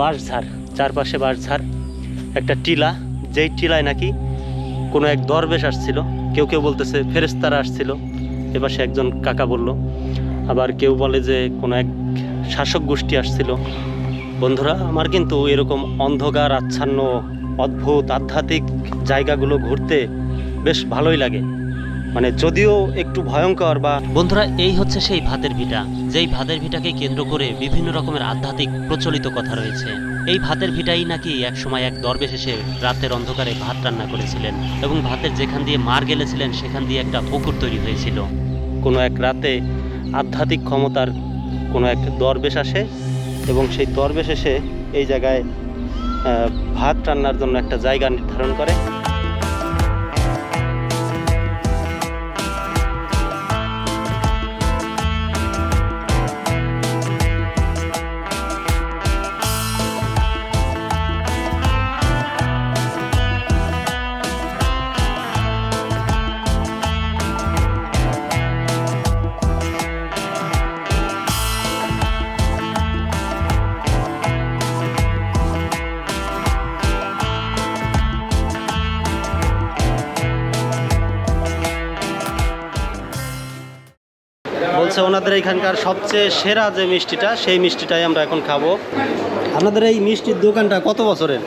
বাঁশঝাড়, চারপাশে বাঁশঝাড়, একটা টিলা, যেই টিলায় নাকি কোনো এক দরবেশ আসছিল, কেউ কেউ বলতেছে ফেরেস্তারা আসছিল। এপাশে একজন কাকা বলল, আবার কেউ বলে যে কোনো এক শাসক গোষ্ঠী আসছিল। বন্ধুরা, আমার কিন্তু এরকম অন্ধকার, আচ্ছন্ন, অদ্ভুত, আধ্যাত্মিক জায়গাগুলো ঘুরতে বেশ ভালোই লাগে। মানে যদিও একটু ভয়ঙ্কর বা বন্ধুরা, এই হচ্ছে সেই ভাতের ভিটা। যেই ভাতের ভিটাকে কেন্দ্র করে বিভিন্ন রকমের আধ্যাত্মিক প্রচলিত কথা রয়েছে। এই ভাতের ভিটাই নাকি একসময় এক দরবেশ এসে রাতের অন্ধকারে ভাত রান্না করেছিলেন এবং ভাতের যেখান দিয়ে মার গেলেছিলেন, সেখান দিয়ে একটা পুকুর তৈরি হয়েছিল। কোনো এক রাতে আধ্যাত্মিক ক্ষমতার কোনো এক দরবেশ আসে এবং সেই দরবেশ এসে এই জায়গায় ভাত রান্নার জন্য একটা জায়গা নির্ধারণ করে। বলছে ওনাদের এখানকার সবচেয়ে সেরা যে মিষ্টিটা, সেই মিষ্টিটাই আমরা এখন খাব। আপনাদের এই মিষ্টির দোকানটা কত বছরের?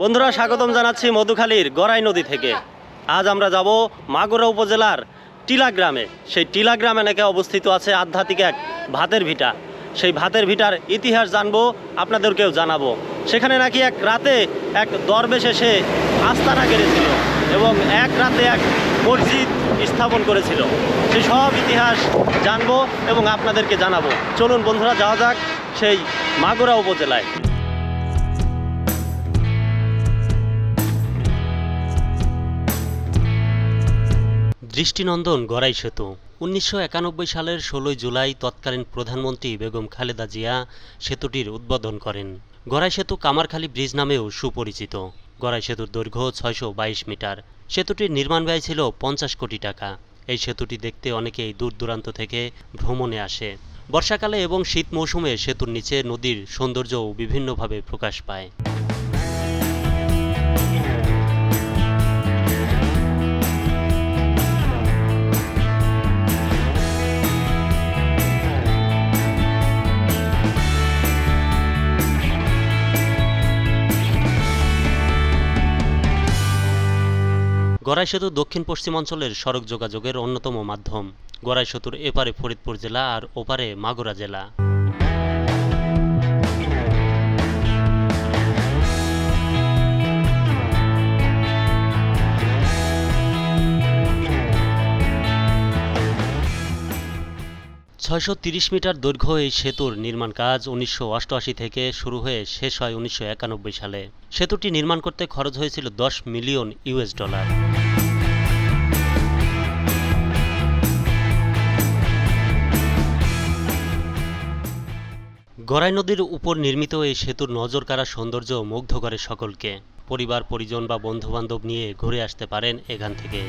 বন্ধুরা, স্বাগতম জানাচ্ছি মধুখালীর গড়াই নদী থেকে। আজ আমরা যাব মাগুরা উপজেলার টিলা গ্রামে। সেই টিলা গ্রামে নাকি অবস্থিত আছে আধ্যাত্মিক এক ভাতের ভিটা। সেই ভাতের ভিটার ইতিহাস জানব আপনাদেরকেও জানাব। সেখানে নাকি এক রাতে এক দরবেশ এসে আস্তানা কেড়েছিল এবং এক রাতে এক মসজিদ স্থাপন করেছিল। সেই সব ইতিহাস জানব এবং আপনাদেরকে জানাব। চলুন বন্ধুরা, যাওয়া যাক সেই মাগুরা উপজেলায়। দৃষ্টিনন্দন গড়াই সেতু। উনিশশো একানব্বই সালের ষোলোই জুলাই তৎকালীন প্রধানমন্ত্রী বেগম খালেদা জিয়া সেতুটির উদ্বোধন করেন। গড়াই সেতু কামারখালী ব্রিজ নামেও সুপরিচিত। গড়াই সেতুর দৈর্ঘ্য ছয়শো বাইশ মিটার। সেতুটির নির্মাণ ব্যয় ছিল পঞ্চাশ কোটি টাকা। এই সেতুটি দেখতে অনেকেই দূর দূরান্ত থেকে ভ্রমণে আসে। বর্ষাকালে এবং শীত মৌসুমে সেতুর নিচে নদীর সৌন্দর্যও বিভিন্নভাবে প্রকাশ পায়। গড়াই সেতু দক্ষিণ পশ্চিমাঞ্চলের সড়ক যোগাযোগের অন্যতম মাধ্যম। গড়াই সেতুর এপারে ফরিদপুর জেলা আর ওপারে মাগুরা জেলা। ছয়শো মিটার দৈর্ঘ্য এই সেতুর নির্মাণ কাজ উনিশশো অষ্টআশি থেকে শুরু হয়ে শেষ হয় উনিশশো একানব্বই সালে। সেতুটি নির্মাণ করতে খরচ হয়েছিল দশ মিলিয়ন ইউএস ডলার। গড়াই নদীর উপর নির্মিত এই সেতুর নজর কাড়া সৌন্দর্য মুগ্ধ করে সকলকে। পরিবার, পরিজন বা বন্ধুবান্ধব নিয়ে ঘুরে আসতে পারেন এখান থেকে।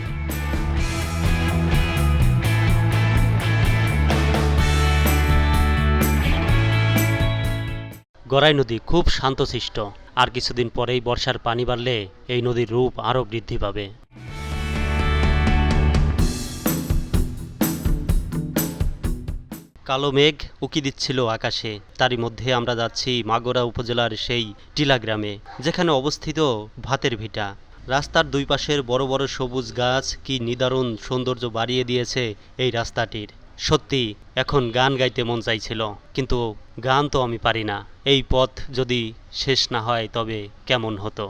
গড়াই নদী খুব শান্তশিষ্ট। আর কিছুদিন পরেই বর্ষার পানি বাড়লে এই নদীর রূপ আরও বৃদ্ধি পাবে। কালো মেঘ উকি দিচ্ছিল আকাশে। তারই মধ্যে আমরা যাচ্ছি মাগুরা উপজেলার সেই টিলা গ্রামে, যেখানে অবস্থিত ভাতের ভিটা। রাস্তার দুই পাশের বড় বড় সবুজ গাছ কি নিদারুণ সৌন্দর্য বাড়িয়ে দিয়েছে এই রাস্তাটির। সত্যি, এখন গান গাইতে মন চাইছিল, কিন্তু গান তো আমি পারি না। এই পথ যদি শেষ না হয় তবে কেমন হতো?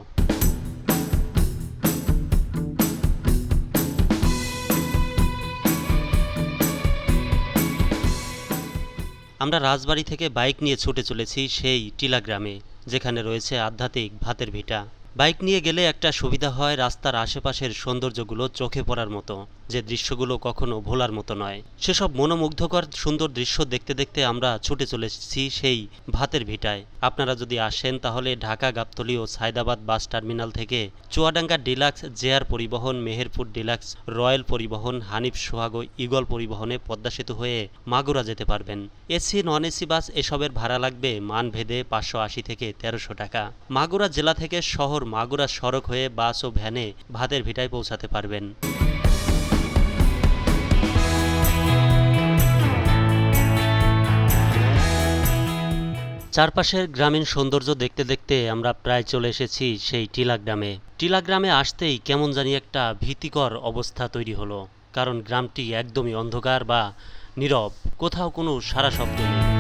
আমরা রাজবাড়ি থেকে বাইক নিয়ে ছুটে চলেছি সেই টিলা গ্রামে, যেখানে রয়েছে আধ্যাত্মিক ভাতের ভিটা। বাইক নিয়ে গেলে একটা সুবিধা হয় রাস্তার আশেপাশের সৌন্দর্যগুলো চোখে পড়ার মতো, যে দৃশ্যগুলো কখনো ভোলার মতো নয়। সেসব মনোমুগ্ধকর সুন্দর দৃশ্য দেখতে দেখতে আমরা ছুটে চলে এসেছি সেই ভাতের ভিটায়। আপনারা যদি আসেন তাহলে ঢাকা, গাবতলী ও সায়দাবাদ বাস টার্মিনাল থেকে চুয়াডাঙ্গা ডিলাক্স জেয়ার পরিবহন, মেহেরপুর ডিলাক্স রয়্যাল পরিবহন, হানিফ, সোহাগ ইগল পরিবহনে পদ্মা সেতু হয়ে মাগুরা যেতে পারবেন। এসি নন এসি বাস এসবের ভাড়া লাগবে মানভেদে পাঁচশো আশি থেকে তেরোশো টাকা। মাগুরা জেলা থেকে শহর মাগুরা সড়ক হয়ে বাস ও ভ্যানে ভাতের ভিটায় পৌঁছাতে পারবেন। চারপাশের গ্রামীণ সৌন্দর্য দেখতে দেখতে আমরা প্রায় চলে এসেছি সেই টিলা গ্রামে। টিলা গ্রামে আসতেই কেমন জানি একটা ভীতিকর অবস্থা তৈরি হলো, কারণ গ্রামটি একদমই অন্ধকার বা নীরব, কোথাও কোনো সারা শব্দ নেই।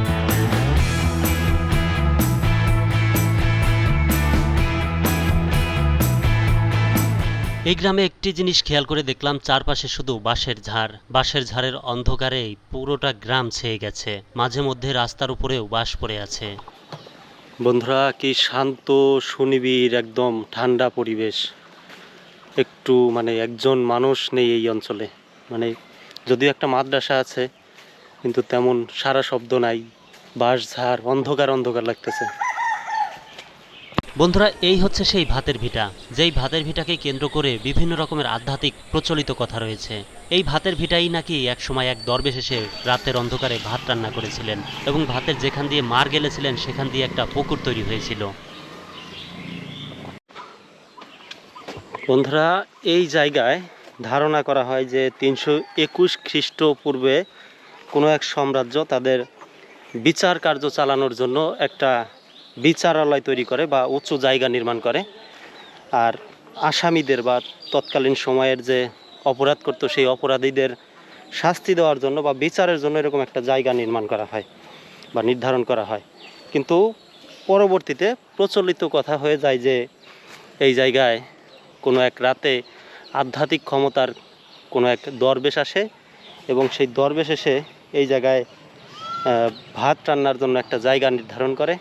এই গ্রামে একটি জিনিস খেয়াল করে দেখলাম, চারপাশে শুধু বাঁশের ঝাড়। বাঁশের ঝাড়ের অন্ধকারে পুরোটা গ্রাম ছেয়ে গেছে। মাঝে মধ্যে রাস্তার উপরেও বাঁশ পড়ে আছে। বন্ধুরা, কি শান্ত, সুনিবিড়, একদম ঠান্ডা পরিবেশ। একটু মানে একজন মানুষ নেই এই অঞ্চলে। মানে যদিও একটা মাদ্রাসা আছে, কিন্তু তেমন সারা শব্দ নাই। বাঁশ, ঝাড়, অন্ধকার অন্ধকার লাগতেছে। বন্ধুরা, এই হচ্ছে সেই ভাতের ভিটা। যেই ভাতের ভিটাকে কেন্দ্র করে বিভিন্ন রকমের আধ্যাত্মিক প্রচলিত কথা রয়েছে। এই ভাতের ভিটাই নাকি এক সময় এক দরবেশ এসে রাতের অন্ধকারে ভাত রান্না করেছিলেন এবং ভাতের যেখান দিয়ে মার গেলেছিলেন, সেখান দিয়ে একটা পুকুর তৈরি হয়েছিল। বন্ধুরা, এই জায়গায় ধারণা করা হয় যে তিনশো একুশ খ্রিস্টপূর্বে কোনো এক সাম্রাজ্য তাদের বিচার কার্য চালানোর জন্য একটা বিচারালয় তৈরি করে বা উচ্চ জায়গা নির্মাণ করে। আর আসামিদের বা তৎকালীন সময়ের যে অপরাধ করতো, সেই অপরাধীদের শাস্তি দেওয়ার জন্য বা বিচারের জন্য এরকম একটা জায়গা নির্মাণ করা হয় বা নির্ধারণ করা হয়। কিন্তু পরবর্তীতে প্রচলিত কথা হয়ে যায় যে এই জায়গায় কোনো এক রাতে আধ্যাত্মিক ক্ষমতার কোনো এক দরবেশ আসে এবং সেই দরবেশ এসে এই জায়গায় ভাত রান্নার জন্য একটা জায়গা নির্ধারণ করে।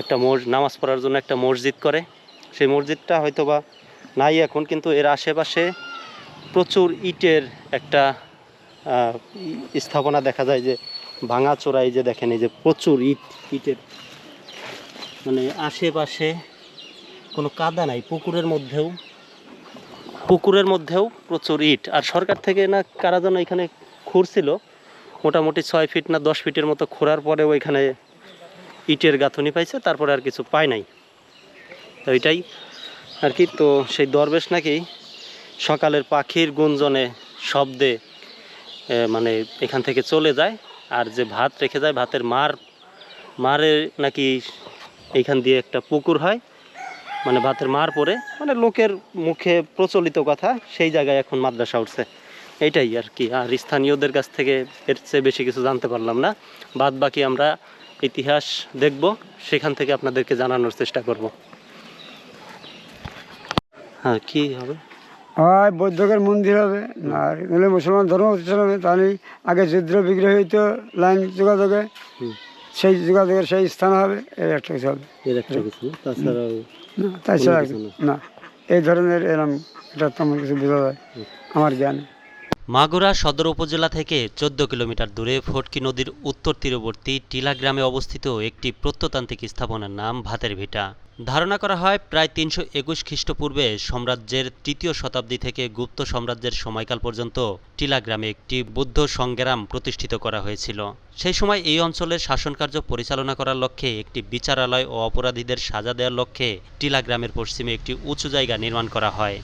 একটা মস নামাজ পড়ার জন্য একটা মসজিদ করে। সেই মসজিদটা হয়তো বা নাই এখন, কিন্তু এর আশেপাশে প্রচুর ইটের একটা স্থাপনা দেখা যায় যে ভাঙাচোরা চোরাই যে দেখেন, এই যে প্রচুর ইট, ইটের মানে আশেপাশে কোনো কাদা নাই, পুকুরের মধ্যেও পুকুরের মধ্যেও প্রচুর ইট। আর সরকার থেকে না কারা যেন এখানে খুঁড়ছিল, মোটামুটি ছয় ফিট না দশ ফিটের মতো খোঁড়ার পরেও এখানে ইটের গাঁথনি পাইছে, তারপরে আর কিছু পায় নাই। তো এটাই আর কি, তো সেই দরবেশ নাকি সকালের পাখির গুঞ্জনে শব্দে মানে এখান থেকে চলে যায়, আর যে ভাত রেখে যায়, ভাতের মার, মারে নাকি এইখান দিয়ে একটা পুকুর হয় মানে ভাতের মার পরে মানে লোকের মুখে প্রচলিত কথা, সেই জায়গায় এখন মাদ্রাসা উঠছে। এইটাই আর কি, আর স্থানীয়দের কাছ থেকে এর চেয়ে বেশি কিছু জানতে পারলাম না। বাদ বাকি আমরা ইতিহাস দেখব সেখান থেকে আপনাদেরকে জানানোর চেষ্টা করব। হ্যাঁ কি হবে? হয় বৌদ্ধকের মন্দির হবে। আর নাহলে মুসলমান ধর্ম প্রতিষ্ঠান হবে তাহলে আগে যুদ্ধ বিগ্রহ হইতো লাইন যোগাযোগে। সেই যোগাযোগের সেই স্থান হবে এর একটা কিছু হবে? তাছাড়া। না? এই ধরনের এরম এটা তেমন কিছু বোঝা যায় আমার জ্ঞানে। মাগুরা সদর উপজেলা থেকে চোদ্দ কিলোমিটার দূরে ফটকি নদীর উত্তর তীরবর্তী টিলা গ্রামে অবস্থিত একটি প্রত্নতান্ত্রিক স্থাপনার নাম ভাতের ভিটা। ধারণা করা হয় প্রায় তিনশো একুশ খ্রিস্টপূর্বে সাম্রাজ্যের তৃতীয় শতাব্দী থেকে গুপ্ত সাম্রাজ্যের সময়কাল পর্যন্ত টিলা গ্রামে একটি বৌদ্ধ সংগ্রাম প্রতিষ্ঠিত করা হয়েছিল। সেই সময় এই অঞ্চলের শাসনকার্য পরিচালনা করার লক্ষ্যে একটি বিচারালয় ও অপরাধীদের সাজা দেওয়ার লক্ষ্যে টিলা গ্রামের পশ্চিমে একটি উঁচু জায়গা নির্মাণ করা হয়।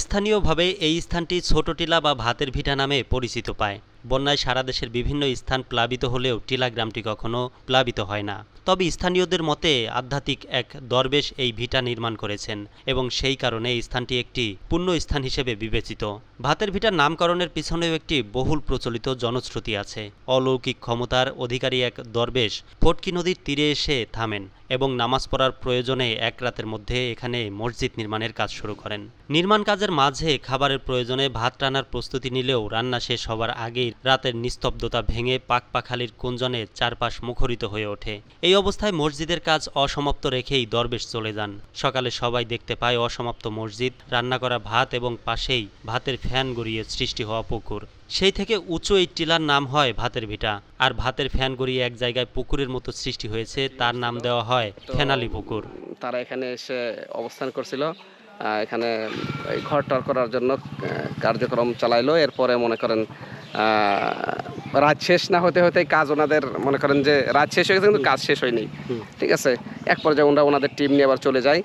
স্থানীয়ভাবে এই স্থানটি ছোট টিলা বা ভাতের ভিটা নামে পরিচিত পায়। বন্যায় সারা দেশের বিভিন্ন স্থান প্লাবিত হলেও টিলা গ্রামটি কখনো প্লাবিত হয় না। তবে স্থানীয়দের মতে আধ্যাত্মিক এক দরবেশ এই ভিটা নির্মাণ করেছেন এবং সেই কারণে এই স্থানটি একটি পুণ্য স্থান হিসেবে বিবেচিত। ভাতের ভিটার নামকরণের পিছনেও একটি বহুল প্রচলিত জনশ্রুতি আছে। অলৌকিক ক্ষমতার অধিকারী এক দরবেশ ফটকি নদীর তীরে এসে থামেন এবং নামাজ পড়ার প্রয়োজনে এক রাতের মধ্যে এখানে মসজিদ নির্মাণের কাজ শুরু করেন। নির্মাণ কাজের মাঝে খাবারের প্রয়োজনে ভাত রান্নার প্রস্তুতি নিলেও রান্না শেষ হবার আগেই রাতের নিস্তব্ধতা ভেঙে পাকপাখালির কুঞ্জনে চারপাশ মুখরিত হয়ে ওঠে। এই অবস্থায় মসজিদের কাজ অসমাপ্ত রেখেই দরবেশ চলে যান। সকালে সবাই দেখতে পায় অসমাপ্ত মসজিদ, রান্না করা ভাত এবং পাশেই ভাতের ফ্যান গড়িয়ে সৃষ্টি হওয়া পুকুর। সেই থেকে উঁচু এই টিলার নাম হয় ভাতের ভিটা। আর ভাতের ফ্যান গড়িয়ে এক জায়গায় পুকুরের মতো সৃষ্টি হয়েছে তার নাম দেওয়া হয় ফেনালি পুকুর। তারা এখানে এসে অবস্থান করছিল এখানে ঘর টর করার জন্য কার্যক্রম চালাইলো। এরপরে মনে করেন রাত শেষ না হতে হতে কাজ ওনাদের মনে করেন যে রাত শেষ হয়ে গেছে কিন্তু কাজ শেষ হয়নি। ঠিক আছে? এক পর্যায়ে ওনারা ওনাদের টিম নিয়ে আবার চলে যায়।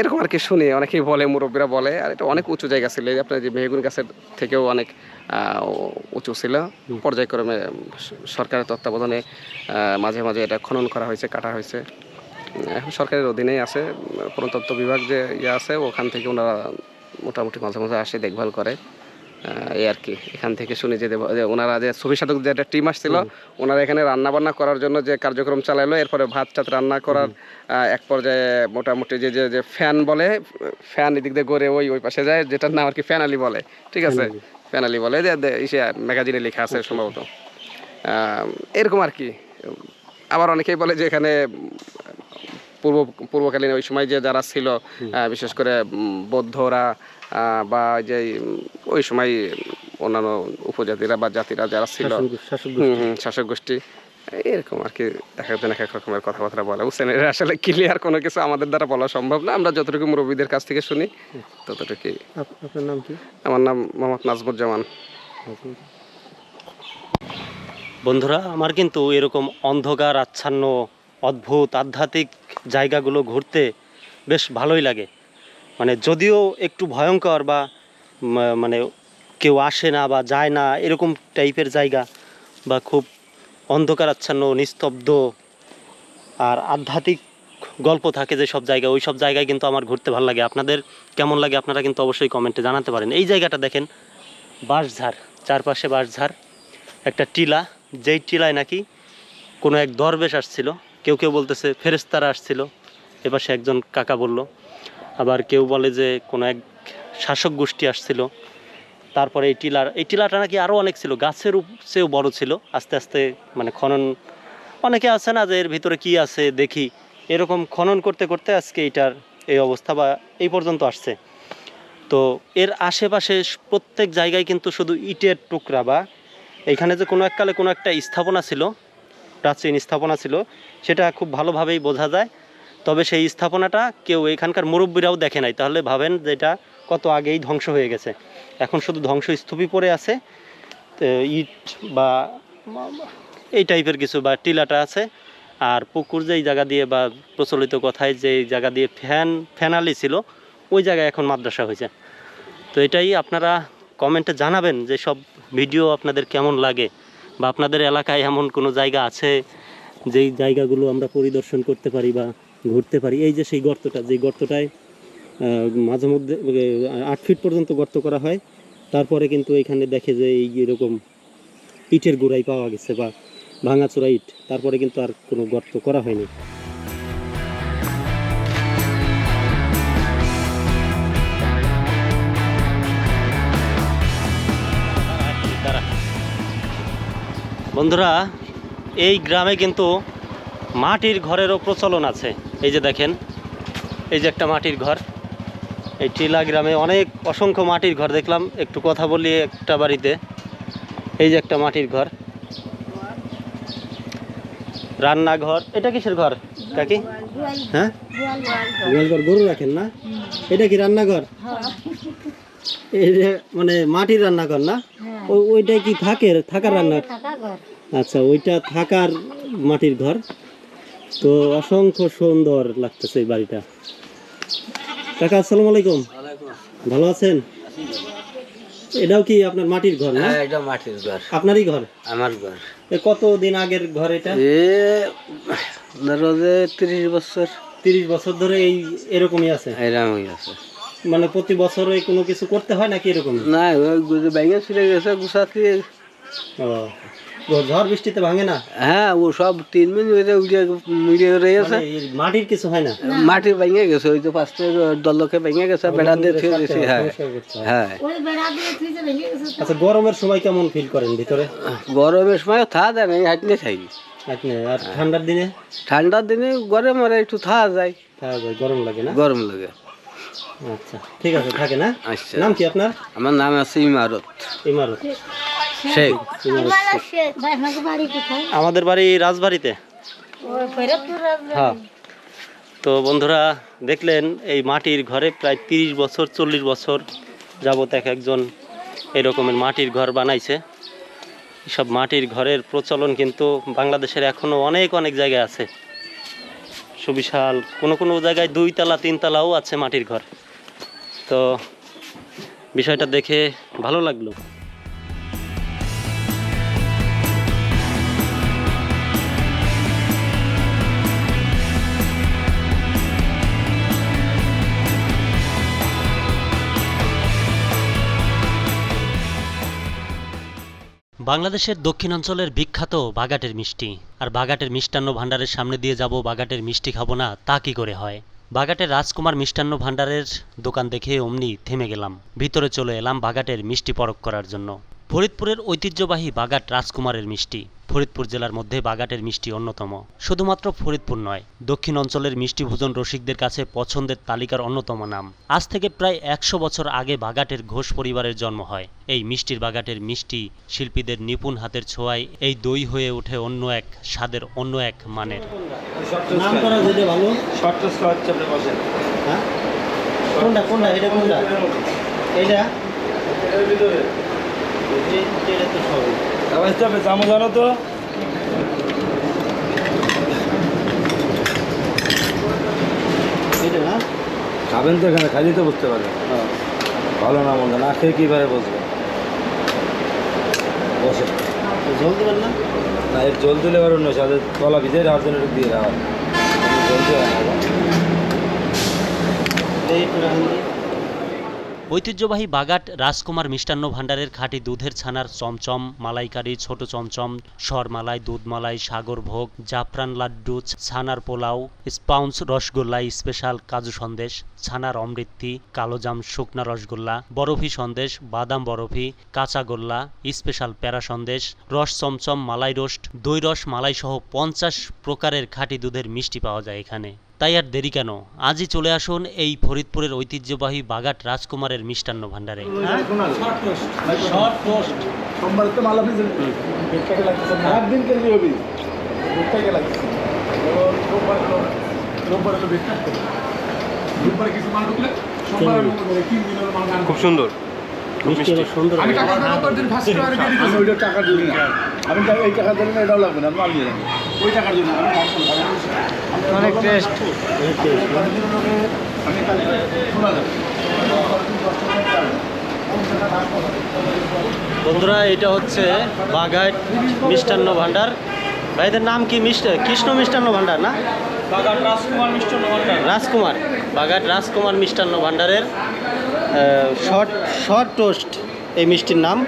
এরকম আর কি শুনি অনেকেই বলে মুরব্বীরা বলে আর এটা অনেক উঁচু জায়গা ছিল আপনার যে মেহগুন গাছের থেকেও অনেক উঁচু ছিল। পর্যায়ক্রমে সরকারের তত্ত্বাবধানে মাঝে মাঝে এটা খনন করা হয়েছে কাটা হয়েছে। এখন সরকারের অধীনেই আছে প্রত্নতত্ত্ব বিভাগ যে ইয়ে আছে ওখান থেকে ওনারা মোটামুটি মাঝে মাঝে আসে দেখভাল করে। এই আর কি এখান থেকে শুনি যে দেব- যে ওনারা যে ছবি সাধক যে একটা টিম আসছিল ওনারা এখানে রান্না বান্না করার জন্য যে কার্যক্রম চালাইলো এরপরে ভাত টাত রান্না করার এক পর্যায়ে মোটামুটি যে যে যে ফ্যান বলে ফ্যান এদিক দিয়ে গড়ে ওই ওই পাশে যায় যেটার নাম আর কি ফ্যান আলি বলে ঠিক আছে? ফ্যান আলি বলে যে ইসে ম্যাগাজিনে লেখা আছে সম্ভবত। এরকম আর কি। আবার অনেকেই বলে যে এখানে পূর্ব পূর্বকালীন ওই সময় যে যারা ছিল বিশেষ করে বৌদ্ধরা বা যে ওই সময় অন্যান্য উপজাতিরা বা জাতিরা যারা ছিল শাসক গোষ্ঠী এরকম আর কি এক একজন এক এক রকমের কথাবার্তা বলে। বুঝছেন এটা আসলে ক্লিয়ার কোনো কিছু আমাদের দ্বারা বলা সম্ভব না। আমরা যতটুকু মুরব্বীদের কাছ থেকে শুনি ততটুকুই। আপনার নাম কি? আমার নাম মোহাম্মদ নাজমুজ্জামান। বন্ধুরা আমার কিন্তু এরকম অন্ধকার আচ্ছন্ন অদ্ভুত আধ্যাত্মিক জায়গাগুলো ঘুরতে বেশ ভালোই লাগে। মানে যদিও একটু ভয়ঙ্কর বা মানে কেউ আসে না বা যায় না, এরকম টাইপের জায়গা বা খুব অন্ধকার আচ্ছন্ন নিস্তব্ধ আর আধ্যাত্মিক গল্প থাকে যে সব জায়গায়, ওই সব জায়গায় কিন্তু আমার ঘুরতে ভালো লাগে। আপনাদের কেমন লাগে আপনারা কিন্তু অবশ্যই কমেন্টে জানাতে পারেন। এই জায়গাটা দেখেন, বাঁশঝাড়, চারপাশে বাঁশঝাড়, একটা টিলা। যেই টিলায় নাকি কোনো এক দরবেশ আসছিল কেউ কেউ বলতেছে ফেরেস্তারা আসছিল। এপাশে একজন কাকা বলল, আবার কেউ বলে যে কোনো এক শাসক গোষ্ঠী আসছিল। তারপরে এই টিলার এই টিলাটা নাকি আরও অনেক ছিল, গাছের চেয়েও বড় ছিল। আস্তে আস্তে মানে খনন, অনেকে আছে না যে এর ভিতরে কি আছে দেখি। এরকম খনন করতে করতে আজকে এটার এই অবস্থা বা এই পর্যন্ত আসছে। তো এর আশেপাশে প্রত্যেক জায়গায় কিন্তু শুধু ইটের টুকরা বা এখানে যে কোনো এককালে কোনো একটা স্থাপনা ছিল প্রাচীন স্থাপনা ছিল, সেটা খুব ভালোভাবেই বোঝা যায়। তবে সেই স্থাপনাটা কেউ এখানকার মুরব্বীরাও দেখে নাই, তাহলে ভাবেন যে এটা কত আগেই ধ্বংস হয়ে গেছে। এখন শুধু ধ্বংস ধ্বংসস্তূপই পড়ে আছে ইট বা এই টাইপের কিছু বা টিলাটা আছে, আর পুকুর যেই জায়গা দিয়ে বা প্রচলিত কথায় যে জায়গা দিয়ে ফ্যান ফ্যানালি ছিল, ওই জায়গায় এখন মাদ্রাসা হয়েছে। তো এটাই আপনারা কমেন্টে জানাবেন যে সব ভিডিও আপনাদের কেমন লাগে। বা আপনাদের এলাকায় এমন কোনো জায়গা আছে যেই জায়গাগুলো আমরা পরিদর্শন করতে পারি বা ঘুরতে পারি? এই যে সেই গর্তটা যে গর্তটায় মাঝে মধ্যে আট ফিট পর্যন্ত গর্ত করা হয়, তারপরে কিন্তু এখানে দেখে যে এই এরকম ইটের গোড়াই পাওয়া গেছে বা ভাঙাচোরা ইট, তারপরে কিন্তু আর কোনো গর্ত করা হয়নি। বন্ধুরা এই গ্রামে কিন্তু মাটির ঘরেরও প্রচলন আছে। এই যে দেখেন এই যে একটা মাটির ঘর। এই টিলা গ্রামে অনেক অসংখ্য মাটির ঘর দেখলাম। একটু কথা বলি একটা বাড়িতে। এই যে একটা মাটির ঘর। রান্নাঘর এটা কিসের ঘর কাকি? হ্যাঁ? গোয়ালঘর গরু রাখেন না? এটা কি রান্নাঘর? এই যে মানে মাটির রান্নাঘর না? ও- ওইটা কি থাকে? থাকার রান্না আচ্ছা ওইটা থাকার মাটির ঘর। তো অসংখ্য সুন্দর লাগতেছে এই বাড়িটা। কাকা আসসালামু আলাইকুম। ভালো আছেন? এটাও কি আপনার মাটির ঘর না? হ্যাঁ এটা মাটির ঘর। আপনারই ঘর? আমার ঘর। এ কত দিন আগের ঘর এটা? এ ধরো যে তিরিশ বছর। তিরিশ বছর ধরে এই এরকমই আছে? হয়ে আছে। মানে প্রতি বছরে কোনো কিছু করতে হয় নাকি এরকম? না ওই ব্যাঙে ছিঁড়ে গেছে গুছাতে। ও ও ঝড় বৃষ্টিতে ভাঙে না? হ্যাঁ ও সব তিন মিনিট উড়ে উড়ে উড়ে রয়েছে মানে মাটির কিছু হয় না? মাটি ভেঙে গেছে ওই তো পাঁচটা দলকে ভেঙে গেছে বেড়া দিয়ে থুয়ে দিয়েছি হ্যাঁ। হয়। আচ্ছা গরমের সময় কেমন ফিল করেন ভিতরে? গরমের সময় থা যায় না হাঁটলে খাই। আর ঠান্ডার দিনে? ঠান্ডার দিনে গরম আর একটু থা যায়। খাওয়া যায় গরম লাগে না? গরম লাগে। আচ্ছা ঠিক আছে থাকে না? আচ্ছা। নাম কি আপনার? আমার নাম আছে ইমারত। ইমারত। শেখ। আমাদের বাড়ি রাজবাড়িতে। হ্যাঁ। তো বন্ধুরা দেখলেন এই মাটির ঘরে প্রায় তিরিশ বছর চল্লিশ বছর যাবত এক একজন এরকমের মাটির ঘর বানাইছে। সব মাটির ঘরের প্রচলন কিন্তু বাংলাদেশের এখনও অনেক অনেক জায়গায় আছে। সুবিশাল। কোনো কোনো জায়গায় দুই তালা তিন তালাও আছে মাটির ঘর। তো বিষয়টা দেখে ভালো লাগল। বাংলাদেশের দক্ষিণাঞ্চলের বিখ্যাত বাগাটের মিষ্টি। আর বাগাটের মিষ্টান্ন ভাণ্ডারের সামনে দিয়ে যাব বাগাটের মিষ্টি খাব না, তা কি করে হয়? বাগাটের রাজকুমার মিষ্টান্ন ভাণ্ডারের দোকান দেখে অমনি থেমে গেলাম। ভিতরে চলে এলাম বাগাটের মিষ্টি পরক করার জন্য। ফরিদপুরের ঐতিহ্যবাহী বাগাট রাজকুমারের মিষ্টি। ফরিদপুর জেলার মধ্যে বাগাটের মিষ্টি অন্যতম। শুধুমাত্র ফরিদপুর নয় দক্ষিণ অঞ্চলের মিষ্টি ভোজন রসিকদের কাছে পছন্দের তালিকার অন্যতম নাম। আজ থেকে প্রায় একশো বছর আগে বাগাটের ঘোষ পরিবারের জন্ম হয়। এই মিষ্টির বাগাটের মিষ্টি শিল্পীদের নিপুণ হাতের ছোঁয়ায় এই দই হয়ে ওঠে অন্য এক স্বাদের অন্য এক মানের। হ্যাঁ? কোনটা কোনটা? এটা কোনটা? এটা সবই জামো জানো তো? খাবেন তো এখানে খালি তো বুঝতে পারবেন। ভালো না মন্দ না খেয়ে কীভাবে বসবেন বসে। জল দেবেন না? না এর জল দিলে এবার অন্য সাথে তলা ভিজে রাখার জন্য দিয়ে রাখা জল দিয়ে রাখা এই একটু রাখেন দিই। ঐতিহ্যবাহী বাগাট রাজকুমার মিষ্টান্ন ভাণ্ডারের খাঁটি দুধের ছানার চমচম, মালাইকারি, ছোট চমচম, সরমালাই, দুধমালাই, সাগর ভোগ, জাফরান লাড্ডু, ছানার পোলাও, স্পাউন্স রসগোল্লা, স্পেশাল কাজু সন্দেশ, ছানার অমৃতি, কালোজাম শুকনা রসগোল্লা, বরফি সন্দেশ, বাদাম বরফি, কাঁচা গোল্লা, স্পেশাল প্যারা সন্দেশ, রস চমচম, মালাই রোস্ট, দই রস মালাই সহ পঞ্চাশ প্রকারের খাঁটি দুধের মিষ্টি পাওয়া যায় এখানে। তাই আর দেরি কেন? আজই চলে আসুন এই ফরিদপুরের ঐতিহ্যবাহী বাগাট রাজকুমারের মিষ্টান্ন ভাণ্ডারে। খুব পোস্ট দিন ওইটা টাকা দিই না। আমি টাকা- এই টাকা না এটাও লাগবে না আমি ওই টাকার জন্য অনেক টেস্ট আমি কালকে শোনা যাবে। বন্ধুরা এটা হচ্ছে বাঘাট মিষ্টান্ন ভাণ্ডার। ভাইদের নাম কি মিষ্ট কৃষ্ণ মিষ্টান্ন ভাণ্ডার না? রাজকুমার মিষ্টান্ন ভান্ডার রাজকুমার। বাঘাট রাজকুমার মিষ্টান্ন ভাণ্ডারের শর্ট শর্ট টোস্ট এই মিষ্টির নাম।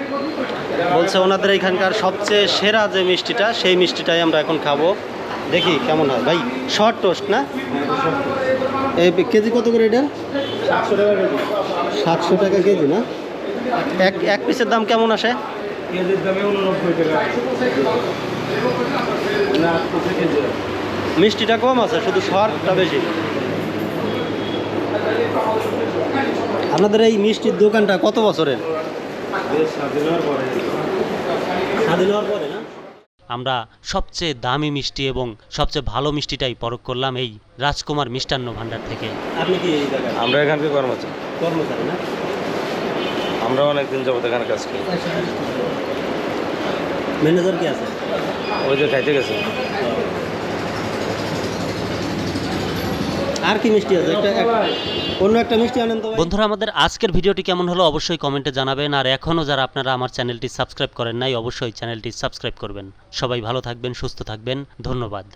বলছে ওনাদের এখানকার সবচেয়ে সেরা যে মিষ্টিটা সেই মিষ্টিটাই আমরা এখন খাব। দেখি কেমন হয়। ভাই শর্ট টোস্ট না? এই কেজি কত করে এটা? সাতশো টাকা কেজি। সাতশো টাকা কেজি না? এক এক পিসের দাম কেমন আসে? মিষ্টিটা কম আছে শুধু শর্টটা বেশি। আপনাদের এই মিষ্টির দোকানটা কত বছরের? আমরা সবচেয়ে দামি মিষ্টি এবং সবচেয়ে ভালো মিষ্টিটাই পরখ করলাম এই রাজকুমার মিষ্টান্ন ভাণ্ডার থেকে। আপনি কি এই জায়গায়? আমরা এখানকার কর্মচারী। কর্মচারী না? আমরা অনেক দিন যাবত এখানে কাজ করি। ম্যানেজার কি আছে? ওই যে খাইতে গেছে। আর কি মিষ্টি আছে? একটা অন্য একটা মিষ্টি আনেন তো বন্ধুরা, আমাদের আজকের ভিডিওটি কেমন হলো অবশ্যই কমেন্টে জানাবেন, আর এখনও যারা আপনারা আমার চ্যানেলটি সাবস্ক্রাইব করেন নাই, অবশ্যই চ্যানেলটি সাবস্ক্রাইব করবেন। সবাই ভালো থাকবেন, সুস্থ থাকবেন, ধন্যবাদ।